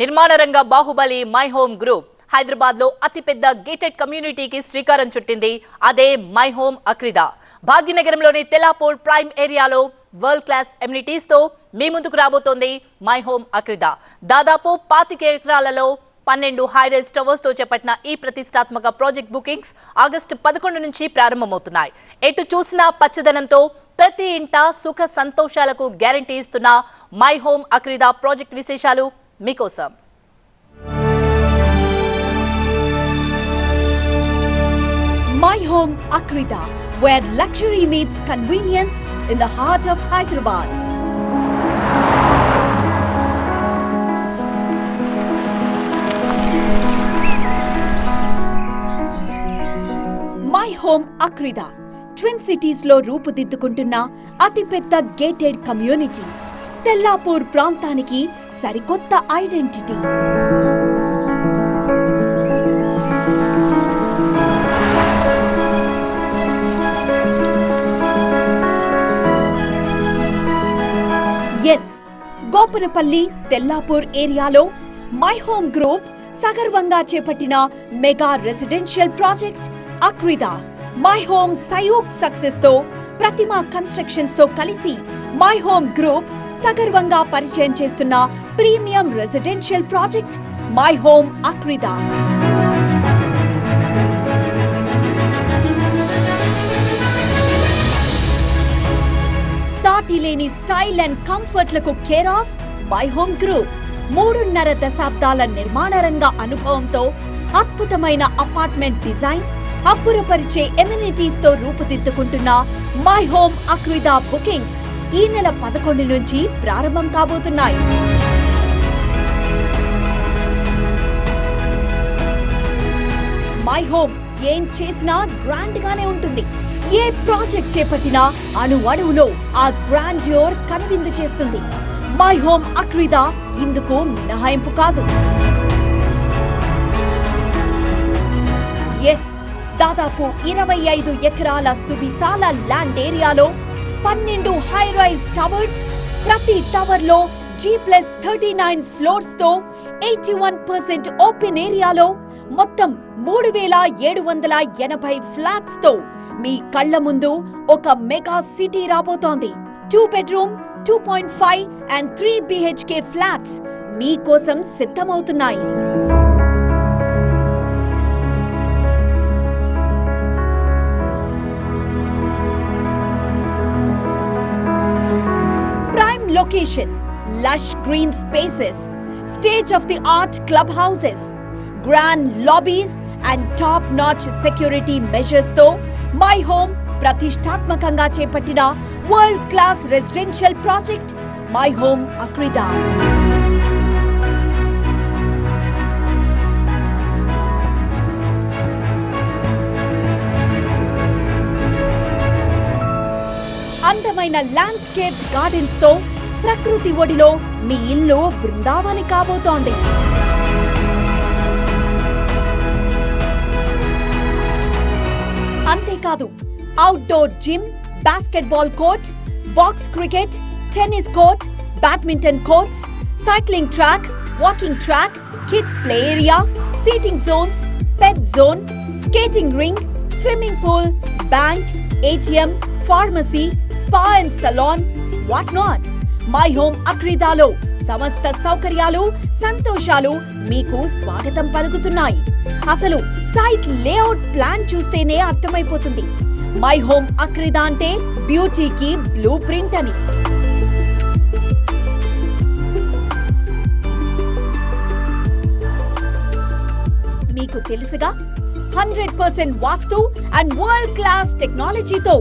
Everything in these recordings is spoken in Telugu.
నిర్మాణ రంగ బాహుబలి మై హోమ్ గ్రూప్ హైదరాబాద్లో అతిపెద్ద గేటెడ్ కమ్యూనిటీకి శ్రీకారం చుట్టింది అదే మై హోమ్ అక్రిదా. భాగ్యనగరంలోని తెలాపూర్ ప్రైమ్ ఏరియాలో వరల్డ్ క్లాస్ ఎమ్యూనిటీస్తో మీ ముందుకు రాబోతోంది మై హోమ్ అక్రిదా. దాదాపు పాతిక ఎకరాలలో పన్నెండు హైరైజ్ టవర్స్తో చేపట్టిన ఈ ప్రతిష్టాత్మక ప్రాజెక్ట్ బుకింగ్స్ ఆగస్టు పదకొండు నుంచి ప్రారంభమవుతున్నాయి. ఎటు చూసినా పచ్చదనంతో ప్రతి ఇంట సుఖ సంతోషాలకు గ్యారంటీ ఇస్తున్న మై హోమ్ అక్రిదా ప్రాజెక్ట్ విశేషాలు మీకోసం my home Akrida where luxury meets convenience in the heart of Hyderabad my home Akrida twin సిటీస్లో రూపుదిద్దుకుంటున్న అతిపెద్ద గేటెడ్ కమ్యూనిటీ తెల్లాపూర్ ప్రాంతానికి సరికొత్త ఐడెంటిటీ. ఎస్ గోపనపల్లి తెల్లాపూర్ ఏరియాలో మై హోమ్ గ్రూప్ సగర్వంగా చేపట్టిన mega residential project Akrida my home Sayog సక్సెస్తో Prathima కన్స్ట్రక్షన్స్తో కలిసి మై హోమ్ గ్రూప్ సగర్వంగా పరిచయం చేస్తున్న premium residential project my home Akrida. సాటి లేని style and కంఫర్ట్లకు care of my home group. మూడున్నర దశాబ్దాల నిర్మాణ రంగ అనుభవంతో అద్భుతమైన అపార్ట్మెంట్ డిజైన్ అబ్బురపరిచే ఎమ్యూనిటీస్తో రూపుదిద్దుకుంటున్న మై హోమ్ అక్రిదా బుకింగ్స్. ఈ నెల పదకొండు నుంచి ప్రారంభం కాబోతున్నాయి. మై హోమ్ ఏం చేసినా గ్రాండ్ గానే ఉంటుంది. ఏ ప్రాజెక్ట్ చేపట్టినా అణు అణువులో ఆ గ్రాండ్యూర్ కనువిందు చేస్తుంది. మై హోమ్ అక్రిదా ఇందుకు మినహాయింపు కాదు. ఎస్ దాదాపు ఇరవై ఐదు ఎకరాల సువిశాల ల్యాండ్ ఏరియాలో పన్నెండు హై రైజ్ టవర్స్ ప్రతి టవర్లో జీ ప్లస్ థర్టీ నైన్ ఫ్లోర్స్తో ఎయిటీ వన్ పర్సెంట్ ఓపెన్ ఏరియాలో మొత్తం మూడు వేల ఏడు వందల ఎనభై ఫ్లాట్స్తో మీ కళ్ళ ముందు ఒక మెగా సిటీ రాబోతోంది. Two bedroom two point five and three BHK flats మీకోసం సిద్ధమవుతున్నాయి. location, lush green spaces, state of the art clubhouses, grand lobbies, and top notch security measures తో మై హోమ్ ప్రతిష్టాత్మకంగా చేపట్టిన world class residential project My Home Akrida అందమైన ల్యాండ్స్కేప్ గార్డెన్స్ తో ప్రకృతి ఒడిలో మీ ఇల్లు బృందావని కాబోతోంది. అంతేకాదు outdoor gym basketball court box cricket tennis court badminton courts cycling track walking track kids play area seating zones pet zone skating rink swimming pool bank ATM pharmacy spa and salon what not my home అక్రిదాలో సమస్త సౌకర్యాలు సంతోషాలు మీకు స్వాగతం పలుకుతున్నాయి. అసలు సైట్ లేఅవుట్ ప్లాన్ చూస్తేనే అర్థమైపోతుంది. మై హోమ్ అక్రిదా అంటే బ్యూటీకి బ్లూ ప్రింట్ అని. మీకు తెలుసుగా hundred percent vastu and world class టెక్నాలజీతో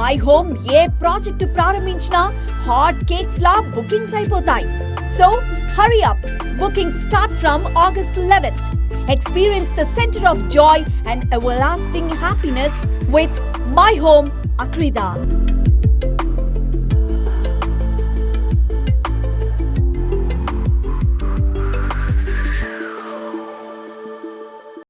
మై హోమ్ ఏ ప్రాజెక్టు ప్రారంభించినా హాట్ కేక్స్ లా బుకింగ్స్ అయిపోతాయి. So hurry up booking start from August eleventh experience the centre of joy and everlasting happiness with my home Akrida